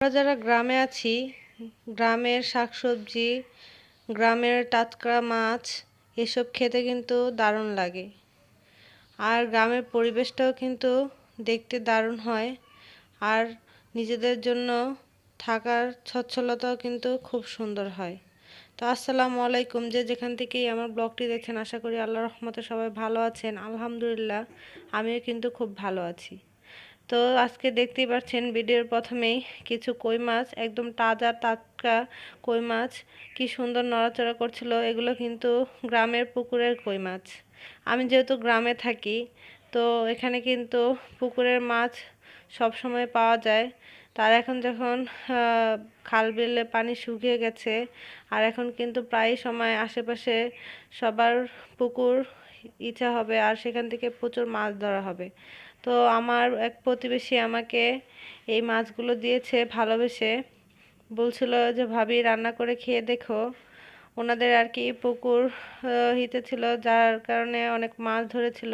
আমরা যারা গ্রামে আছি, গ্রামের শাকসবজি, গ্রামের টাটকা মাছ, এসব খেতে কিন্তু দারুণ লাগে। আর গ্রামের পরিবেশটাও কিন্তু দেখতে দারুণ হয়। আর নিজেদের জন্য থাকার সচ্ছলতাও কিন্তু খুব সুন্দর হয়। তো আসসালামু আলাইকুম, যে যেখান থেকেই আমার ব্লগটি দেখছেন আশা করি আল্লাহ রহমতে সবাই ভালো আছেন। আলহামদুলিল্লাহ, আমিও কিন্তু খুব ভালো আছি। তো আজকে দেখতেই পাচ্ছেন ভিডিওর প্রথমেই কিছু কই মাছ, একদম তাজা টাটকা কই মাছ। কি সুন্দর নড়াচড়া করছিল, এগুলো কিন্তু গ্রামের পুকুরের কই মাছ। আমি যেহেতু গ্রামে থাকি, তো এখানে কিন্তু পুকুরের মাছ সব সময় পাওয়া যায়। তার এখন যখন খাল বিলে পানি শুকিয়ে গেছে, আর এখন কিন্তু প্রায় সময় আশেপাশে সবার পুকুর ইচ্ছা হবে আর সেখান থেকে প্রচুর মাছ ধরা হবে। তো আমার এক প্রতিবেশী আমাকে এই মাছগুলো দিয়েছে, ভালোবেসে। বলছিল যে, ভাবি, রান্না করে খেয়ে দেখো। ওনাদের আর কি পুকুর হিতে ছিল, যার কারণে অনেক মাছ ধরেছিল।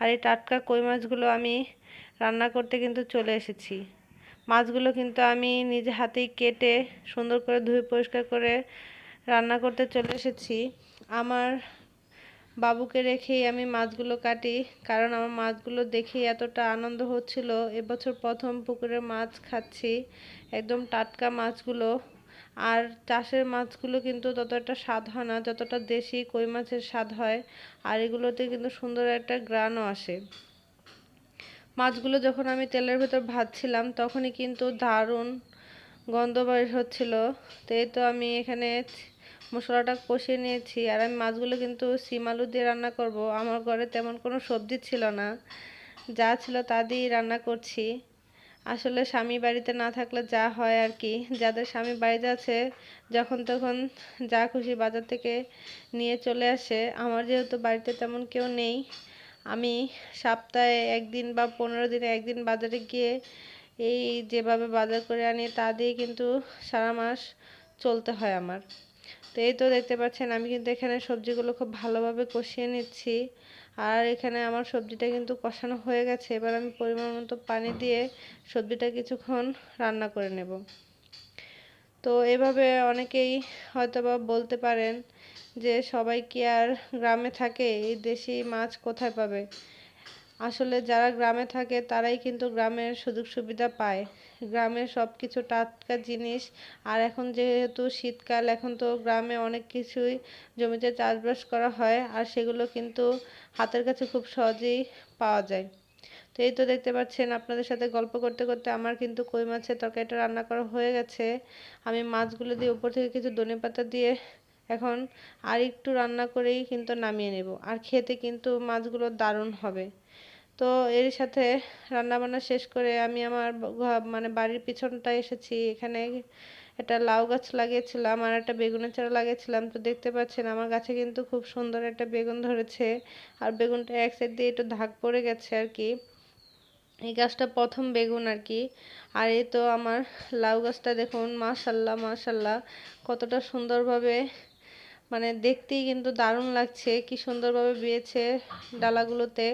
আর এই টাটকা কই মাছগুলো আমি রান্না করতে কিন্তু চলে এসেছি। মাছগুলো কিন্তু আমি নিজে হাতেই কেটে সুন্দর করে ধুয়ে পরিষ্কার করে রান্না করতে চলে এসেছি। আমার বাবুকে রেখেই আমি মাছগুলো কাটি, কারণ আমার মাছগুলো দেখেই এতটা আনন্দ হচ্ছিল। এবছর প্রথম পুকুরে মাছ খাচ্ছি, একদম টাটকা মাছগুলো। আর চাষের মাছগুলো কিন্তু ততটা স্বাদ হয় না, যতটা দেশি কই মাছের স্বাদ হয়, আর এগুলোতে কিন্তু সুন্দর একটা গ্রানও আসে। মাছগুলো যখন আমি তেলের ভেতর ভাজছিলাম, তখনই কিন্তু দারুণ গন্ধ বের হচ্ছিল। তো এই তো আমি এখানে মশলাটা কষিয়ে নিয়েছি। আর আমি মাছগুলো কিন্তু সিম আলু দিয়ে রান্না করব। আমার ঘরে তেমন কোনো সবজি ছিল না। যা ছিল তা দিয়েই রান্না করছি। আসলে স্বামী বাড়িতে না থাকলে যা হয় আর কি। যাদের স্বামী বাড়িতে আছে, যখন তখন যা খুশি বাজার থেকে নিয়ে চলে আসে। আমার যেহেতু বাড়িতে তেমন কেউ নেই, আমি সপ্তাহে একদিন বা পনেরো দিনে একদিন বাজারে গিয়ে এই যেভাবে বাজার করে আনি, তা দিয়ে কিন্তু সারা মাস চলতে হয় আমার। তো এই তো দেখতে পাচ্ছেন, আমি কিন্তু এখানে সবজিগুলো খুব ভালোভাবে কষিয়ে নিচ্ছি। আর এখানে আমার সবজিটা কিন্তু কষানো হয়ে গেছে, এবার আমি পরিমাণ মতো পানি দিয়ে সবজিটা কিছুক্ষণ রান্না করে নেব। তো এভাবে অনেকেই হয়তোবা বলতে পারেন যে সবাই কি আর গ্রামে থাকে, এই দেশি মাছ কোথায় পাবে? আসলে যারা গ্রামে থাকে, তারাই কিন্তু গ্রামের সুযোগ সুবিধা পায়। গ্রামের সব কিছু টাটকা জিনিস। আর এখন যেহেতু শীতকাল, এখন তো গ্রামে অনেক কিছুই জমিতে চাষবাস করা হয়। আর সেগুলো কিন্তু হাতের কাছে খুব সহজেই পাওয়া যায়। তো এই তো দেখতে পাচ্ছেন, আপনাদের সাথে গল্প করতে করতে আমার কিন্তু কই মাছের তরকারিটা রান্না করা হয়ে গেছে। আমি মাছগুলো দিয়ে উপর থেকে কিছু ধনে পাতা দিয়ে এখন আর একটু রান্না করেই কিন্তু নামিয়ে নেব। আর খেতে কিন্তু মাছগুলো দারুণ হবে। তো এর সাথে রান্নাবান্না শেষ করে আমি আমার মানে বাড়ির পিছনটা এসেছি। এখানে একটা লাউ গাছ লাগিয়েছিলাম আর একটা বেগুনের চারা লাগিয়েছিলাম। তো দেখতে পাচ্ছেন আমার গাছে কিন্তু খুব সুন্দর একটা বেগুন ধরেছে আর বেগুনটা এক সাইড দিয়ে একটু ধাক পড়ে গেছে আর কি। এই গাছটা প্রথম বেগুন আর কি। আর এই তো আমার লাউ গাছটা দেখুন, মাশাল্লাহ মাশাল্লাহ, কতটা সুন্দরভাবে মানে দেখতেই কিন্তু দারুণ লাগছে, কি সুন্দরভাবে বিয়েছে ডালাগুলোতে।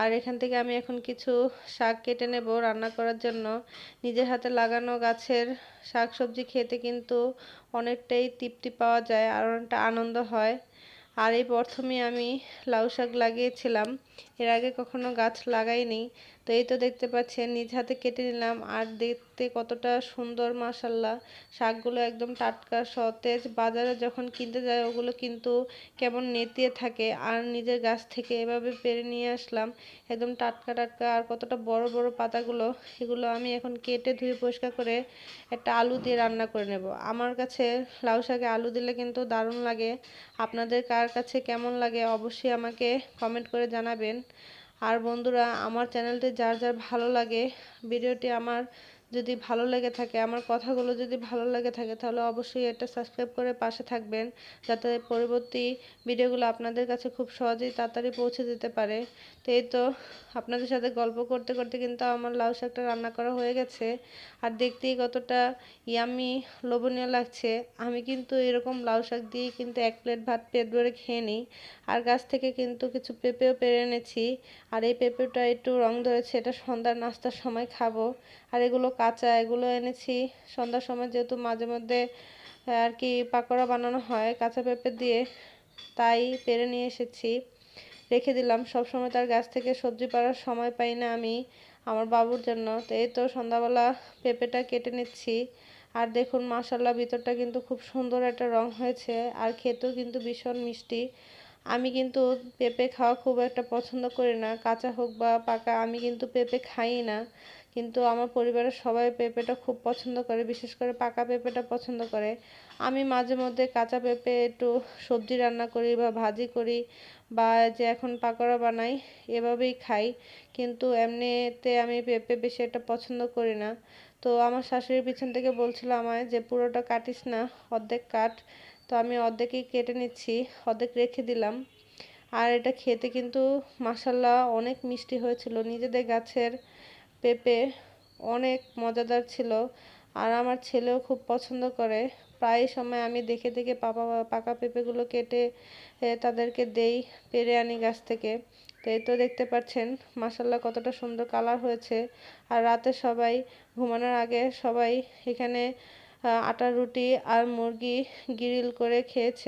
আর এখান থেকে আমি এখন কিছু শাক কেটে নেব রান্না করার জন্য। নিজের হাতে লাগানো গাছের শাক সবজি খেতে কিন্তু অনেকটাই তৃপ্তি পাওয়া যায় আর অনেকটা আনন্দ হয়। আর এই প্রথমে আমি লাউ শাক লাগিয়েছিলাম। এর আগে কখনো গাছ লাগাইনি। তো এই তো দেখতে পাচ্ছেন, নিজ হাতে কেটে নিলাম। আর দেখতে কতটা সুন্দর মাসাল্লাহ শাকগুলো একদম টাটকা, সতেজ। বাজারে যখন কিনতে যায় ওগুলো কিন্তু কেমন নেতিয়ে থাকে। আর নিজের গাছ থেকে এভাবে পেরে নিয়ে আসলাম। একদম টাটকা টাটকা। আর কতটা বড় বড় পাতাগুলো, এগুলো আমি এখন কেটে ধুয়ে পরিষ্কার করে একটা আলু দিয়ে রান্না করে নেব। আমার কাছে লাউ শাকে আলু দিলে কিন্তু দারুণ লাগে। আপনাদের কার কাছে কেমন লাগে, অবশ্যই আমাকে কমেন্ট করে জানাবেন। আর বন্ধুরা আমার চ্যানেলটি যার যার ভালো লাগে ভিডিওটি আমার যদি ভালো লেগে থাকে, আমার কথাগুলো যদি ভালো লেগে থাকে, তাহলে অবশ্যই এটা সাবস্ক্রাইব করে পাশে থাকবেন, যাতে পরবর্তী ভিডিওগুলো আপনাদের কাছে খুব সহজেই তাড়াতাড়ি পৌঁছে যেতে পারে। তো এই তো, আপনাদের সাথে গল্প করতে করতে কিন্তু আমার লাউ শাকটা রান্না করা হয়ে গেছে। আর দেখতেই কতটা ইয়ামি লোভনীয় লাগছে। আমি কিন্তু এরকম লাউ শাক দিয়েই কিন্তু এক প্লেট ভাত পেট ভরে খেয়ে নিই। আর গাছ থেকে কিন্তু কিছু পেঁপেও পেরে এনেছি। আর এই পেঁপেটা একটু রং ধরেছে, এটা সন্ধ্যার নাস্তার সময় খাব। আর এগুলো কাঁচা এগুলো এনেছি। সন্ধ্যার সময় যেহেতু মাঝে মধ্যে আর কি পাকোড়া বানানো হয় কাঁচা পেঁপে দিয়ে, তাই পেরে নিয়ে এসেছি। রেখে দিলাম। সব সময় তার গাছ থেকে সবজি পাড়ার সময় পাই না আমি, আমার বাবুর জন্য। তো এই তো সন্ধ্যাবেলা পেঁপেটা কেটে নিচ্ছি। আর দেখুন মাসাল্লাহ ভিতরটা কিন্তু খুব সুন্দর একটা রং হয়েছে। আর খেতেও কিন্তু ভীষণ মিষ্টি। আমি কিন্তু পেঁপে খাওয়া খুব একটা পছন্দ করি না। কাঁচা হোক বা পাকা, আমি কিন্তু পেঁপে খাই না। কিন্তু আমার পরিবারের সবাই পেঁপেটা খুব পছন্দ করে, বিশেষ করে পাকা পেঁপেটা পছন্দ করে। আমি মাঝে মধ্যে কাঁচা পেঁপে একটু সবজি রান্না করি বা ভাজি করি বা যে এখন পাকোড়া বানাই, এভাবেই খাই। কিন্তু এমনিতে আমি পেঁপে বেশি একটা পছন্দ করি না। তো আমার শাশুড়ির পিছন থেকে বলছিল আমায় যে, পুরোটা কাটিস না, অর্ধেক কাট। তো আমি অর্ধেকই কেটে নিচ্ছি, অর্ধেক রেখে দিলাম। আর এটা খেতে কিন্তু মাসাল্লাহ অনেক মিষ্টি হয়েছিল। নিজেদের গাছের পেঁপে অনেক মজাদার ছিল আর আমার ছেলেও খুব পছন্দ করে। প্রায় সময় আমি দেখে দেখে পাপা, পাকা পেঁপেগুলো কেটে তাদেরকে দেই পেরে আনি গাছ থেকে। তো এই তো দেখতে পাচ্ছেন মাসাল্লাহ কতটা সুন্দর কালার হয়েছে। আর রাতে সবাই ঘুমানোর আগে সবাই এখানে আটার রুটি আর মুরগি গ্রিল করে খেয়েছে।